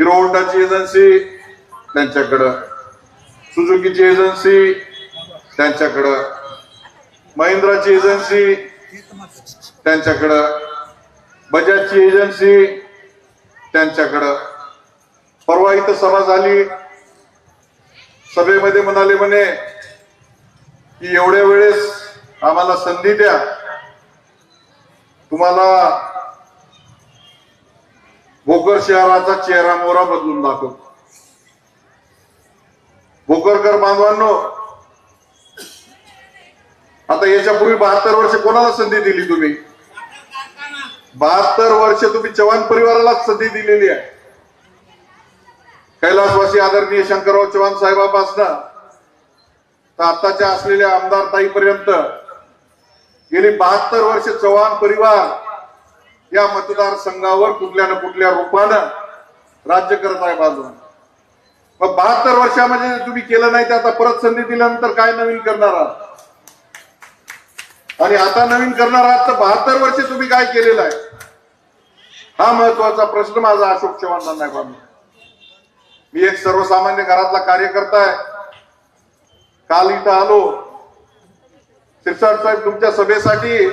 Hero होंडाची agency त्यांच्याकडं. सुझुकीची agency त्यांच्याकडं. महिंद्राची agency त्यांच्याकडं. बजाजची एजन्सी त्यांच्याकडं. परवा इथं सभा झाली. सभेमध्ये म्हणाले म्हणे की एवढ्या वेळेस आम्हाला संधी द्या. तुम्हाला भोकर शहराचा चेहरा मोहरा बदलून दाखवतो भोकरकर बांधवांनो आता याच्यापूर्वी बहात्तर वर्ष कोणाला संधी दिली तुम्ही? बहात्तर वर्ष तुम्ही चव्हाण परिवारालाच संधी दिलेली आहे. कैलासवासी आदरणीय शंकरराव चव्हाण साहेबापासनं तर आताच्या असलेल्या आमदार ताईपर्यंत गेली बहात्तर वर्ष चव्हाण परिवार या मतदारसंघावर कुठल्या ना कुठल्या रूपानं राज्य करत आहे बाजून. मग बहात्तर वर्षामध्ये तुम्ही केलं नाही ते आता परत संधी दिल्यानंतर काय नवीन करणार आहात? आणि आता नवीन करणार आहात तर बहात्तर वर्ष तुम्ही काय केलेलं आहे? हा महत्त्वाचा प्रश्न माझा अशोक चव्हाणांना आहे बाबा मी एक सर्वसामान्य घरातला कार्यकर्ता आहे. काल इथं आलो. शिरसाट साहेब तुमच्या सभेसाठी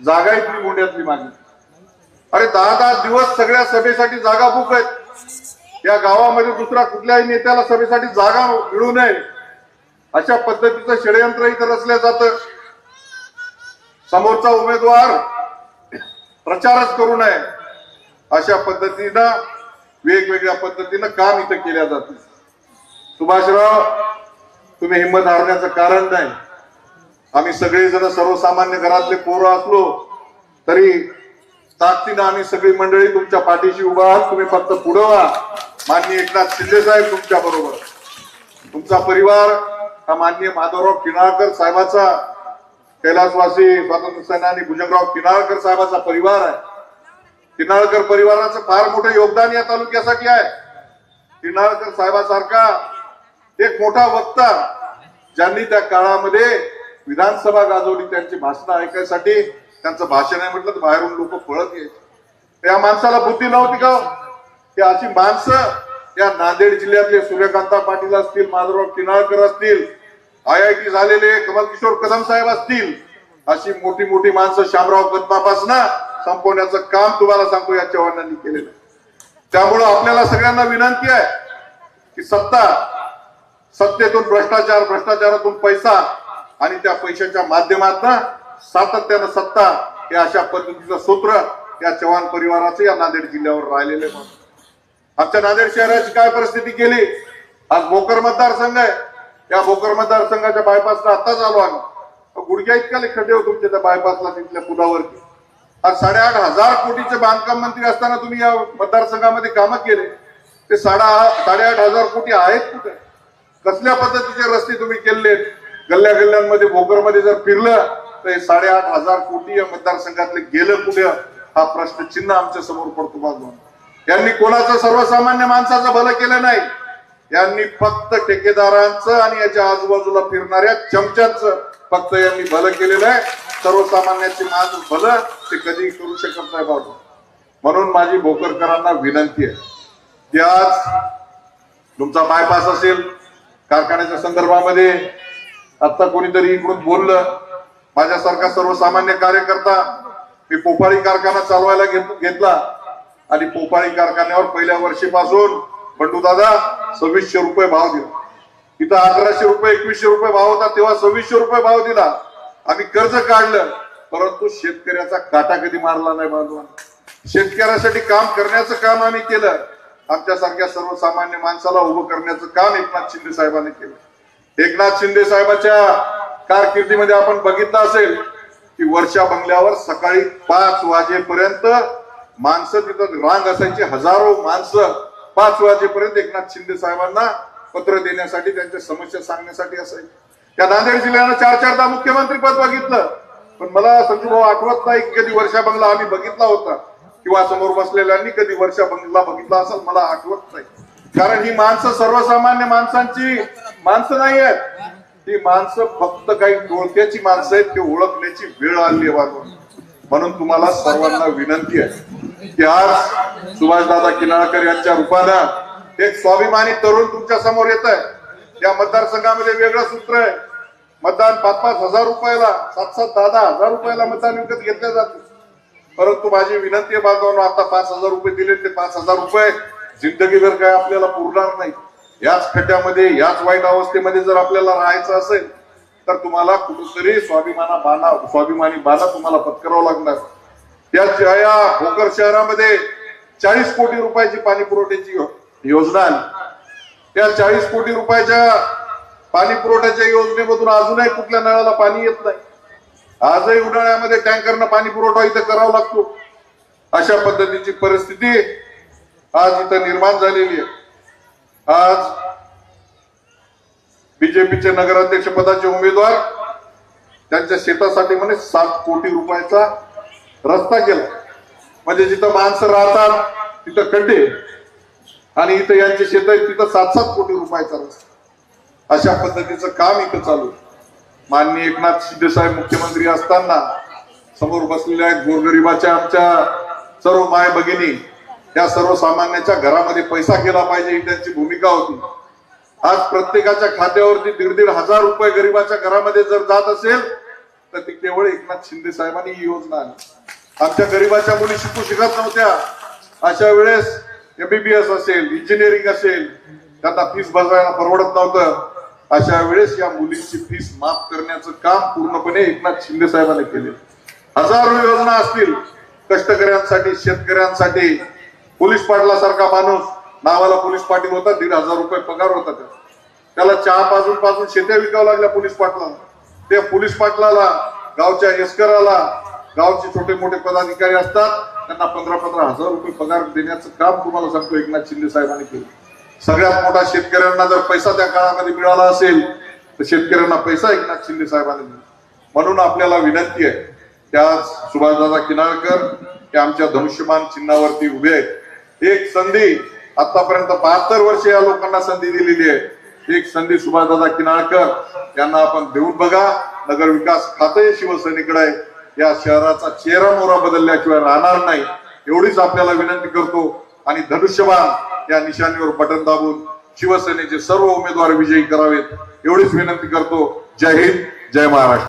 जागा इथली गोंड्यातली मागणी अरे दहा दहा दिवस सगळ्या सभेसाठी जागा बुक आहेत. या गावामध्ये दुसरा कुठल्याही नेत्याला सभेसाठी जागा मिळू नये. अशा पद्धतीचं षडयंत्र इथं रचलं जातं. समोरचा उमेदवार प्रचारच करू नये. अशा पद्धतीनं वेगवेगळ्या पद्धतीनं काम इथं केल्या जात. सुभाषराव तुम्ही हिंमत हारण्याचं कारण नाही. आम्ही सगळेजण सर्वसामान्य घरातले पोरं असलो तरी ताकदीनं आम्ही सगळी मंडळी तुमच्या पाठीशी उभा आहात. तुम्ही फक्त पुढं व्हा. माननीय एकनाथ शिंदे साहेब तुमच्या बरोबर. तुमचा परिवार हा माननीय माधवराव किनाळकर साहेबाचा कैलासवासी स्वातंत्र्य सेनानी भुजंगराव किनाळकर साहेबाचा परिवार आहे. किनाळकर परिवाराचं फार मोठं योगदान या तालुक्यासाठी आहे. किनाळकर साहेबासारखा एक मोठा वक्ता ज्यांनी त्या काळामध्ये विधानसभा गाजवली त्यांची भाषणं ऐकायसाठी त्यांचं भाषण आहे म्हटलं तर बाहेरून लोक पळत यायचे. त्या माणसाला बुद्धी नव्हती का? की अशी माणसं या नांदेड जिल्ह्यातले सूर्यकांता पाटील असतील माधवराव किनाळकर असतील आय आय टी झालेले कमल किशोर कदम साहेब असतील अशी मोठी मोठी माणसं शामराव कदमापासनं संपवण्याचं काम तुम्हाला सांगतो या चव्हाणांनी केलेलं त्यामुळं आपल्याला सगळ्यांना विनंती आहे की सत्ता सत्तेतून भ्रष्टाचार भ्रष्टाचारातून पैसा आणि त्या पैशाच्या माध्यमातून सातत्यानं सत्ता हे अशा पद्धतीचं सूत्र या चव्हाण परिवाराचं या नांदेड जिल्ह्यावर राहिलेले आमच्या नांदेड शहराची काय परिस्थिती केली? आज भोकर मतदारसंघ आहे. या भोकर मतदारसंघाच्या बायपासला आताच आलो आम्ही. गुडघ्या इतका खड्डे होते तुमच्या त्या बायपासला तिथल्या पुलावरती. आज साडेआठ हजार कोटीचे बांधकाम मंत्री असताना तुम्ही या मतदारसंघामध्ये कामं केले. ते साडा साडेआठ हजार कोटी आहेत कुठे? कसल्या पद्धतीचे रस्ते तुम्ही केले गल्ल्या गल्ल्यांमध्ये भोकरमध्ये जर फिरलं ते साडेआठ हजार कोटी या मतदारसंघातले गेलं कुठे हा प्रश्न चिन्ह आमच्यासमोर पडतो बाजून यांनी कोणाचं सर्वसामान्य माणसाचं भलं केलं नाही? यांनी फक्त ठेकेदारांचं आणि याच्या आजूबाजूला फिरणाऱ्या चमच्यांचं फक्त यांनी भलं केलेलं आहे. सर्वसामान्याचे माणूस भलं ते कधी करू शकत नाही बाजू म्हणून. माझी भोकरकरांना विनंती आहे की आज तुमचा बायपास असेल कारखान्याच्या संदर्भामध्ये आता कोणीतरी इकडून बोललं माझ्यासारखा सर्वसामान्य कार्यकर्ता मी पोपाळी कारखाना चालवायला घेत- घेतला आणि पोपाळी कारखान्यावर पहिल्या वर्षीपासून बंडू दादा सव्वीसशे रुपये भाव दिला. इथं अकराशे रुपये एकवीसशे रुपये भाव होता तेव्हा सव्वीसशे रुपये भाव दिला. आम्ही कर्ज काढलं परंतु शेतकऱ्याचा काटा कधी मारला नाही बांधवा शेतकऱ्यासाठी काम करण्याचं काम आम्ही केलं. आमच्यासारख्या सर्वसामान्य माणसाला उभं करण्याचं काम एकनाथ शिंदे साहेबांनी केलं. एकनाथ शिंदे साहेबाच्या कारकिर्दीमध्ये आपण बघितलं असेल की वर्षा बंगल्यावर सकाळी पाच वाजेपर्यंत माणसं तिथं रांग असायची. हजारो माणसं पाच वाजेपर्यंत एकनाथ शिंदे साहेबांना पत्र देण्यासाठी त्यांच्या समस्या सांगण्यासाठी असायची. त्या नांदेड जिल्ह्यानं चार चारदा मुख्यमंत्री पद बघितलं. पण मला संजू भाऊ आठवत नाही कधी वर्षा बंगला आम्ही बघितला होता किंवा समोर बसलेल्यांनी कधी वर्षा बंगला बघितला असेल मला आठवत नाही. कारण ही माणसं सर्वसामान्य माणसांची माणसं नाही आहेत. ही माणसं फक्त काही टोळक्याची माणसं आहेत ते ओळखण्याची वेळ आली आहे म्हणून तुम्हाला सर्वांना विनंती आहे की आज सुभाषदादा किनाळकर यांच्या रूपानं एक स्वाभिमानी तरुण तुमच्यासमोर येत आहे. या मतदारसंघामध्ये वेगळं सूत्र आहे. मतदान पाच पाच हजार रुपयाला सात सात दहा दहा हजार रुपयाला मतदान विकत घेतले जाते. परंतु माझी विनंती आहे बांधवांना आता पाच हजार रुपये दिले ते पाच हजार रुपये जिंदगीभर काय आपल्याला पुरणार नाही. याच खड्ड्यामध्ये याच वाईट अवस्थेमध्ये जर आपल्याला राहायचं असेल तर तुम्हाला कुठेतरी स्वाभिमाना बाना स्वाभिमानी बाना तुम्हाला पत्करावं लागणार. त्या या भोकर शहरामध्ये चाळीस कोटी रुपयाची पाणी पुरवठ्याची योजना आली. त्या चाळीस कोटी रुपयाच्या पाणी पुरवठ्याच्या योजनेमधून अजूनही कुठल्या नळाला पाणी येत नाही. आजही उन्हाळ्यामध्ये टँकरनं पाणी पुरवठा इथं करावा लागतो. अशा पद्धतीची परिस्थिती आज इथं निर्माण झालेली आहे. आज बीजेपीचे नगराध्यक्ष पदाचे उमेदवार त्यांच्या शेतासाठी म्हणे सात कोटी रुपयाचा रस्ता केला. म्हणजे जिथं माणसं राहतात तिथं खड्डे आणि इथं यांचे शेत आहेत तिथं सात सात कोटी रुपयाचा रस्ता. अशा पद्धतीचं काम इथं चालू माननीय एकनाथ शिंदे साहेब मुख्यमंत्री असताना समोर बसलेल्या आहेत गोरगरिबाच्या आमच्या सर्व माय भगिनी या सर्वसामान्यांच्या घरामध्ये पैसा गेला पाहिजे ही त्यांची भूमिका होती. आज प्रत्येकाच्या खात्यावरती दीड दीड हजार रुपये गरीबाच्या घरामध्ये जर जात असेल तर ती केवळ एकनाथ शिंदे साहेबांनी ही योजना आली आमच्या गरीबाच्या मुली शिकू शिकत नव्हत्या. अशा वेळेस एमबीबीएस असेल इंजिनिअरिंग असेल त्यांना फीस भरायला परवडत नव्हतं. अशा वेळेस या मुलींची फीस माफ करण्याचं काम पूर्णपणे एकनाथ शिंदे साहेबांनी केले. हजारो योजना असतील. कष्टकऱ्यांसाठी शेतकऱ्यांसाठी पोलीस पाटलासारखा माणूस नावाला पोलीस पाटील होता दीड हजार रुपये पगार होता त्याचा. त्याला चहा पाजून पाजून शेत्या विकावं लागल्या पोलीस पाटलाला. त्या पोलीस पाटलाला गावच्या एस्कराला गावचे छोटे मोठे पदाधिकारी असतात त्यांना पंधरा पंधरा हजार रुपये पगार देण्याचं काम तुम्हाला सांगतो एकनाथ शिंदे साहेबांनी केलं. सगळ्यात मोठा शेतकऱ्यांना जर पैसा त्या काळामध्ये मिळाला असेल तर शेतकऱ्यांना पैसा एकनाथ शिंदे साहेबांनी दिला. म्हणून आपल्याला विनंती आहे त्या सुभाषदादा किनाळकर हे आमच्या धनुष्यमान चिन्हावरती उभे आहेत. एक संधी आतापर्यंत बहात्तर वर्ष या लोकांना संधी दिलेली आहे. एक संधी सुभाषदादा किनाळकर यांना आपण देऊन बघा. नगर विकास खाते शिवसेनेकडे आहे. या शहराचा चेहरा मोहरा बदलल्याशिवाय राहणार नाही. एवढीच आपल्याला विनंती करतो. आणि धनुष्यबाण या निशाणीवर बटन दाबून शिवसेनेचे सर्व उमेदवार विजयी करावेत. एवढीच विनंती करतो. जय हिंद जय महाराष्ट्र.